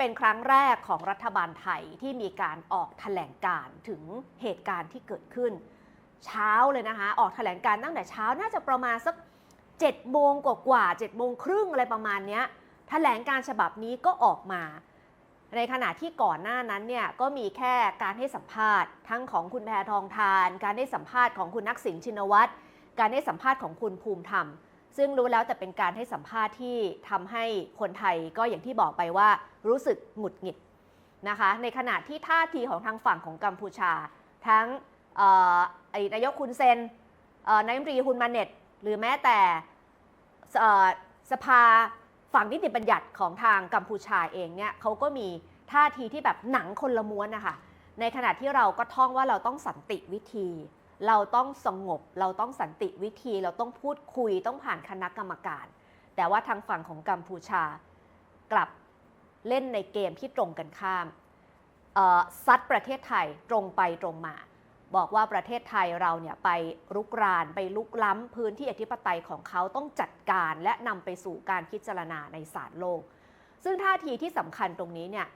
เป็นครั้งแรกของรัฐบาลไทยที่มีการออกแถลงการถึงเหตุการณ์ที่เกิดขึ้น เช้าเลยนะคะ ออกแถลงการตั้งแต่เช้าน่าจะประมาณสัก7โมงกว่าๆ7โมงครึ่งอะไรประมาณนี้ยแถลงการฉบับนี้ก็ออกมา ในขณะที่ก่อนหน้านั้นเนี่ยก็มีแค่การให้สัมภาษณ์ ทั้งของคุณแพทองทาน การให้สัมภาษณ์ของคุณนักสินชินวัตรการให้สัมภาษณ์ของคุณภูมิธรรมซึ่งรู้แล้วแต่เป็นการให้สัมภาษณ์ที่ทำให้คนไทยก็อย่างที่บอกไปว่า รู้สึกหงุดหงิดนะคะ ในขณะที่ท่าทีของทางฝั่งของกัมพูชา ทั้งอดีตนายกคุณเซนนายมรีฮุนมาเน็ต หรือแม้แต่สภาฝั่งนิติบัญญัติของทางกัมพูชาเองเนี่ยเขาก็มีท่าทีที่แบบหนังคนละม้วนนะคะในขณะที่เราก็ท่องว่าเราต้องสันติวิธี เราต้องสงบ เราต้องสันติวิธี เราต้องพูดคุยต้องผ่านคณะกรรมการ แต่ว่าทางฝั่งของกัมพูชากลับ เล่นในเกมที่ตรงกันข้ามซัดประเทศไทยตรงไปตรงมา บอกว่าประเทศไทยเราเนี่ยไปรุกรานไปลุกล้ำพื้นที่อธิปไตยของเขาต้องจัดการและนำไปสู่การพิจารณาในศาลโลก ซึ่งท่าทีที่สำคัญตรงนี้เนี่ย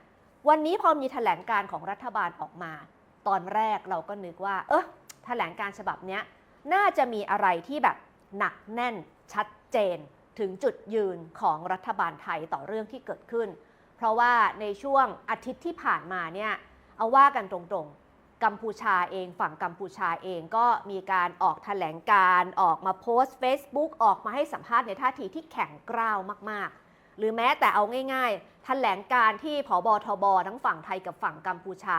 วันนี้พอมีแถลงการของรัฐบาลออกมา ตอนแรกเราก็นึกว่า เออแถลงการฉบับนี้น่าจะมีอะไรที่แบบหนักแน่นชัดเจนถึงจุดยืนของรัฐบาลไทยต่อเรื่องที่เกิดขึ้น เพราะว่าในช่วงอาทิตย์ที่ผ่านมาเนี่ยเอาว่ากันตรงๆ กัมพูชาเองฝั่งกัมพูชาเองก็มีการออกแถลงการออกมาโพสต์ Facebook ออกมาให้สัมภาษณ์ในท่าทีที่แข็งกร้าวมากๆ หรือแม้แต่เอาง่ายๆ แถลงการที่ผบทบทั้งฝั่งไทยกับฝั่งกัมพูชา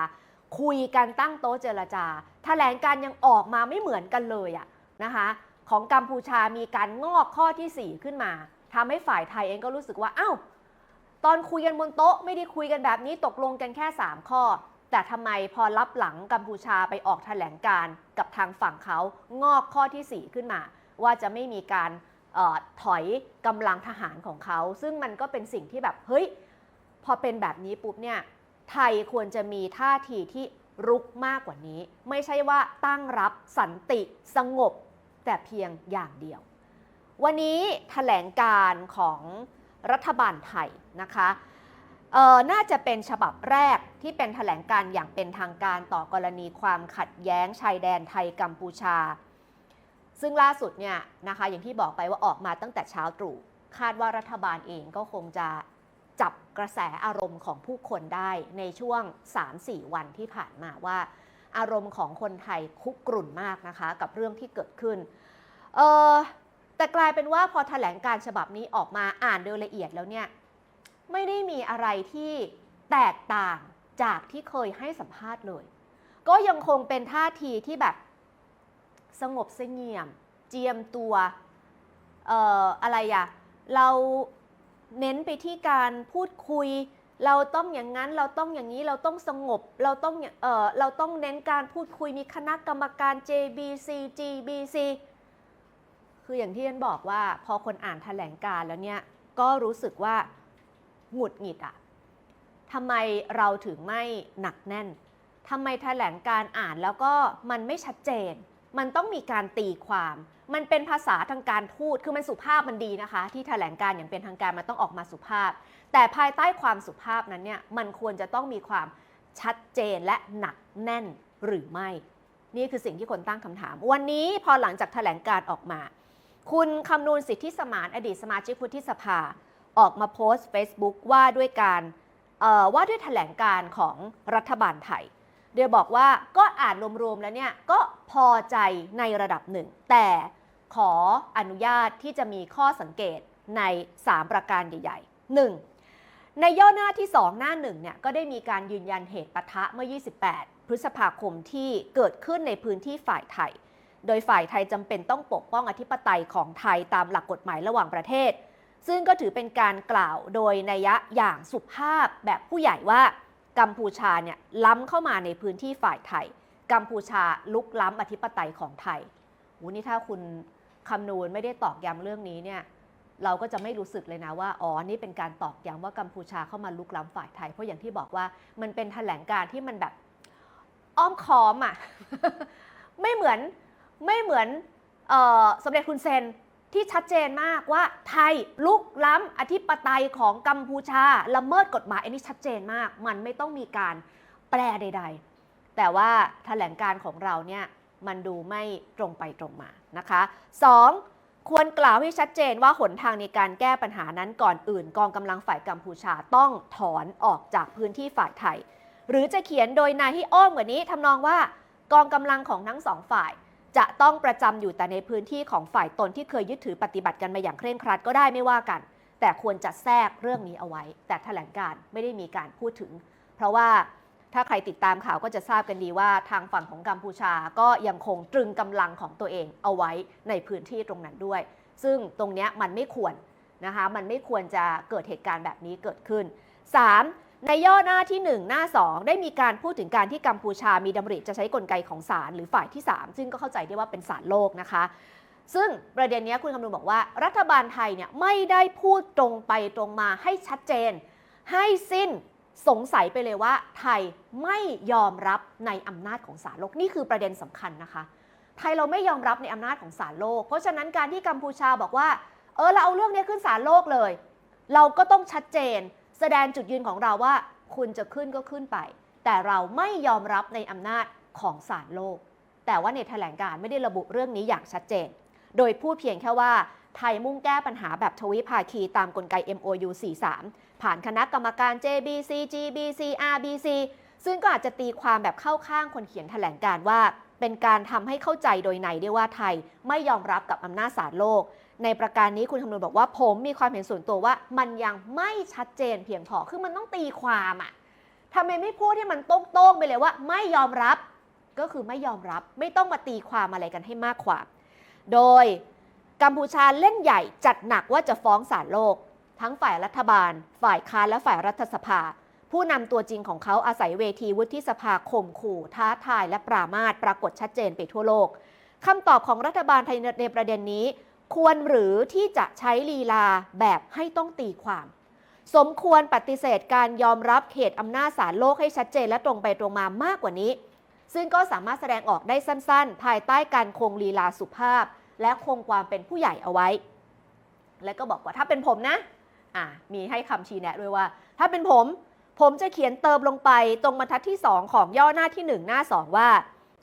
คุยกันตั้งโต๊ะเจรจา แถลงการยังออกมาไม่เหมือนกันเลยอะนะคะของกัมพูชามีการงอกข้อทีสี่4 ขึ้นมาทำให้ฝ่ายไทยเองก็รู้สึกว่าอ้าว ตอนคุยกันบนโต๊ะไม่ได้คุยกันแบบนี้ตกลงกันแค่ 3 ข้อ แต่ทำไมพอรับหลังกัมพูชาไปออกแถลงการกับทางฝั่งเขางอกข้อทีสี่ 4 ขึ้นมา ว่าจะไม่มีการออถอยกำลังทหารของเขา ซึ่งมันก็เป็นสิ่งที่แบบเฮ้ยพอเป็นแบบนี้ปุ๊บเนี่ยไทยควรจะมีท่าทีที่รุกมากกว่านี้ ไม่ใช่ว่าตั้งรับสันติสงบแต่เพียงอย่างเดียว วันนี้แถลงการของ รัฐบาลไทยนะคะน่าจะเป็นฉบับแรกที่เป็นแถลงการอย่างเป็นทางการต่อกรณีความขัดแย้งชายแดนไทยกัมพูชา ซึ่งล่าสุดเนี่ยนะคะอย่างที่บอกไปว่าออกมาตั้งแต่เช้าตรู่คาดว่ารัฐบาลเองก็คงจะจับกระแสอารมณ์ของผู้คนได้ในช่วง 3-4 วันที่ผ่านมาว่า อารมณ์ของคนไทยคุกกรุ่นมากนะคะ กับเรื่องที่เกิดขึ้น เออ แต่กลายเป็นว่าพอแถลงการฉบับนี้ออกมาอ่านโดยละเอียดแล้วเนี่ยไม่ได้มีอะไรที่แตกต่างจากที่เคยให้สัมภาษณ์เลย ก็ยังคงเป็นท่าทีที่แบบสงบเสงี่ยม เจียมตัวเอ่ออะไรอะเราเน้นไปที่การพูดคุย เราต้องอย่างนั้นเราต้องอย่างนี้เราต้องสงบ เราต้องเอ่อเราต้องเน้นการพูดคุยมีคณะกรรมการ JBC GBC คืออย่างที่ฉันบอกว่าพอคนอ่านแถลงการแล้วเนี่ยก็รู้สึกว่าหงุดหงิดอะทำไมเราถึงไม่หนักแน่นทำไมแถลงการอ่านแล้วก็มันไม่ชัดเจน มันต้องมีการตีความ มันเป็นภาษาทางการพูดคือมันสุภาพมันดีนะคะ ที่แถลงการอย่างเป็นทางการมันต้องออกมาสุภาพ แต่ภายใต้ความสุภาพนั้นเนี่ยมันควรจะต้องมีความชัดเจนและหนักแน่นหรือไม่ นี่คือสิ่งที่คนตั้งคำถาม วันนี้พอหลังจากแถลงการออกมา คุณคำนูนสิทธิสมานอดีตสมาชิกวุฒิสภา ออกมาโพสต์ Facebook ว่าด้วยการว่าด้วยแถลงการของรัฐบาลไทย เดี๋ยวบอกว่าก็อ่านรวมๆแล้วเนี่ย ก็พอใจในระดับหนึ่ง แต่ขออนุญาตที่จะมีข้อสังเกตใน 3 ประการใหญ่ๆ 1. ในย่อหน้าที่ 2 หน้า1เนี่ยก็ได้มีการยืนยันเหตุปะทะเมื่อ 28 พฤษภาคมที่เกิดขึ้นในพื้นที่ฝ่ายไทย โดยฝ่ายไทยจำเป็นต้องปกป้องอธิปไตยของไทยตามหลักกฎหมายระหว่างประเทศ ซึ่งก็ถือเป็นการกล่าวโดยนัยยะอย่างสุภาพแบบผู้ใหญ่ว่า กัมพูชาเนี่ยล้ำเข้ามาในพื้นที่ฝ่ายไทย กัมพูชาลุกล้ำอธิปไตยของไทยโหนี่ถ้าคุณคำนูนไม่ได้ตอกย้ำเรื่องนี้เนี่ยเราก็จะไม่รู้สึกเลยนะว่า อ๋อ นี่เป็นการตอกย้ำว่ากัมพูชาเข้ามาลุกล้ำฝ่ายไทย เพราะอย่างที่บอกว่ามันเป็นแถลงการที่มันแบบอ้อมค้อมอะ ไม่เหมือน ไม่เหมือนออสมเด็จคุณเซนที่ชัดเจนมากว่าไทยลุกล้ำอธิปไตยของกัมพูชาละเมิดกฎหมายอันนี้ชัดเจนมาก มันไม่ต้องมีการแปลใด ๆ แต่ว่าแถลงการของเราเนี่ยมันดูไม่ตรงไปตรงมานะคะ 2. ควรกล่าวให้ชัดเจนว่าหนทางในการแก้ปัญหานั้นก่อนอื่น กองกำลังฝ่ายกัมพูชาต้องถอนออกจากพื้นที่ฝ่ายไทย หรือจะเขียนโดยนายที่อ้อมกว่านี้ทำนองว่ากองกำลังของทั้งสองฝ่าย จะต้องประจำอยู่แต่ในพื้นที่ของฝ่ายตนที่เคยยึดถือปฏิบัติกันมาอย่างเคร่งครัดก็ได้ไม่ว่ากัน แต่ควรจะแทรกเรื่องนี้เอาไว้ แต่แถลงการไม่ได้มีการพูดถึง เพราะว่าถ้าใครติดตามข่าวก็จะทราบกันดีว่าทางฝั่งของกัมพูชาก็ยังคงตรึงกำลังของตัวเองเอาไว้ในพื้นที่ตรงนั้นด้วย ซึ่งตรงนี้มันไม่ควรนะคะมันไม่ควรจะเกิดเหตุการณ์แบบนี้เกิดขึ้น 3. ในย่อหน้าที่ 1 หน้า 2 ได้มีการพูดถึงการที่กัมพูชามีดำริจะใช้กลไกของศาลหรือฝ่ายที่ 3 ซึ่งก็เข้าใจได้ว่าเป็นศาลโลกนะคะ ซึ่งประเด็นนี้คุณคำนึงบอกว่า รัฐบาลไทยเนี่ยไม่ได้พูดตรงไปตรงมาให้ชัดเจน ให้สิ้นสงสัยไปเลยว่า ไทยไม่ยอมรับในอำนาจของศาลโลกนี่คือประเด็นสำคัญนะคะ ไทยเราไม่ยอมรับในอำนาจของศาลโลก เพราะฉะนั้นการที่กัมพูชาบอกว่า เออเราเอาเรื่องนี้ขึ้นศาลโลกเลย เราก็ต้องชัดเจน แสดงจุดยืนของเราว่า คุณจะขึ้นก็ขึ้นไป แต่เราไม่ยอมรับในอำนาจของศาลโลก แต่ว่าในแถลงการไม่ได้ระบุเรื่องนี้อย่างชัดเจน โดยพูดเพียงแค่ว่าไทยมุ่งแก้ปัญหาแบบทวิภาคีตามกลไก MOU 43 ผ่านคณะกรรมการ JBC GBC RBC ซึ่งก็อาจจะตีความแบบเข้าข้างคนเขียนแถลงการว่า เป็นการทำให้เข้าใจโดยในได้ว่าไทยไม่ยอมรับกับอำนาจศาลโลก ในประการนี้คุณคำนวณบอกว่า ผมมีความเห็นส่วนตัวว่า มันยังไม่ชัดเจนเพียงพอคือมันต้องตีความอะทำไมไม่พูดให้มันโต้งๆไปเลยว่า ไม่ยอมรับ ก็คือไม่ยอมรับ ไม่ต้องมาตีความอะไรกันให้มากความโดยกัมพูชาเล่นใหญ่จัดหนักว่าจะฟ้องศาลโลก ทั้งฝ่ายรัฐบาล ฝ่ายค้านและฝ่ายรัฐสภา ผู้นำตัวจริงของเขาอาศัยเวทีวุฒิสภาข่มขู่ ท้าทายและปรามาสปรากฏชัดเจนไปทั่วโลกคำตอบของรัฐบาลไทยในประเด็นนี้ ควรหรือที่จะใช้ลีลาแบบให้ต้องตีความ สมควรปฏิเสธการยอมรับเขตอำนาจศาลโลกให้ชัดเจนและตรงไปตรงมามากกว่านี้ ซึ่งก็สามารถแสดงออกได้สั้น ๆ ภายใต้การคงลีลาสุภาพ และคงความเป็นผู้ใหญ่เอาไว้ และก็บอกว่าถ้าเป็นผมนะอะมีให้คำชี้แนะด้วยว่า ถ้าเป็นผม ผมจะเขียนเติมลงไปตรงบรรทัดที่ 2 ของย่อหน้าที่ 1 หน้า 2 ว่า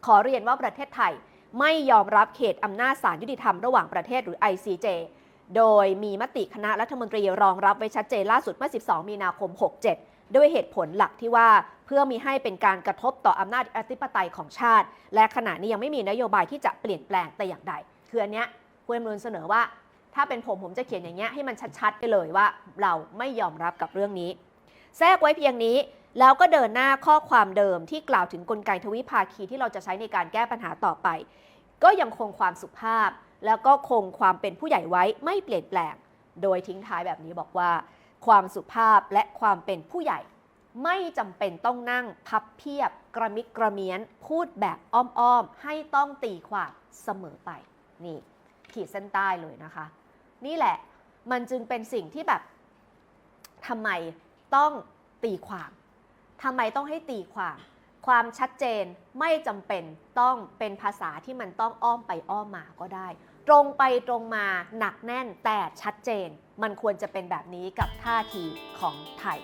ขอเรียนว่าประเทศไทย ไม่ยอมรับเขตอำนาจศาลยุติธรรมระหว่างประเทศหรือ ICJ โดยมีมติคณะรัฐมนตรีรองรับไว้ชัดเจนล่าสุดเมื่อ 12 มีนาคม 67 ด้วยเหตุผลหลักที่ว่าเพื่อมีให้เป็นการกระทบต่ออำนาจอธิปไตยของชาติ และขณะนี้ยังไม่มีนโยบายที่จะเปลี่ยนแปลงแต่อย่างใด คืออันเนี้ยคุณอำนวยเสนอว่า ถ้าเป็นผมผมจะเขียนอย่างเงี้ยให้มันชัดๆไปเลยว่าเราไม่ยอมรับกับเรื่องนี้ แทรกไว้เพียงนี้ แล้วก็เดินหน้าข้อความเดิมที่กล่าวถึงกลไกทวิภาคีที่เราจะใช้ในการแก้ปัญหาต่อไป ก็ยังคงความสุภาพ แล้วก็คงความเป็นผู้ใหญ่ไว้ไม่เปลี่ยนแปลง โดยทิ้งท้ายแบบนี้บอกว่า ความสุภาพและความเป็นผู้ใหญ่ ไม่จำเป็นต้องนั่งพับเพียบ กระมิดกระเมียน พูดแบบอ้อมๆให้ต้องตีความเสมอไปนี่ขีดเส้นใต้เลยนะคะ นี่แหละมันจึงเป็นสิ่งที่แบบทำไมต้องตีความ ทำไมต้องให้ตีความ ความชัดเจนไม่จำเป็นต้องเป็นภาษาที่มันต้องอ้อมไปอ้อมมาก็ได้ ตรงไปตรงมาหนักแน่นแต่ชัดเจน มันควรจะเป็นแบบนี้กับท่าทีของไทย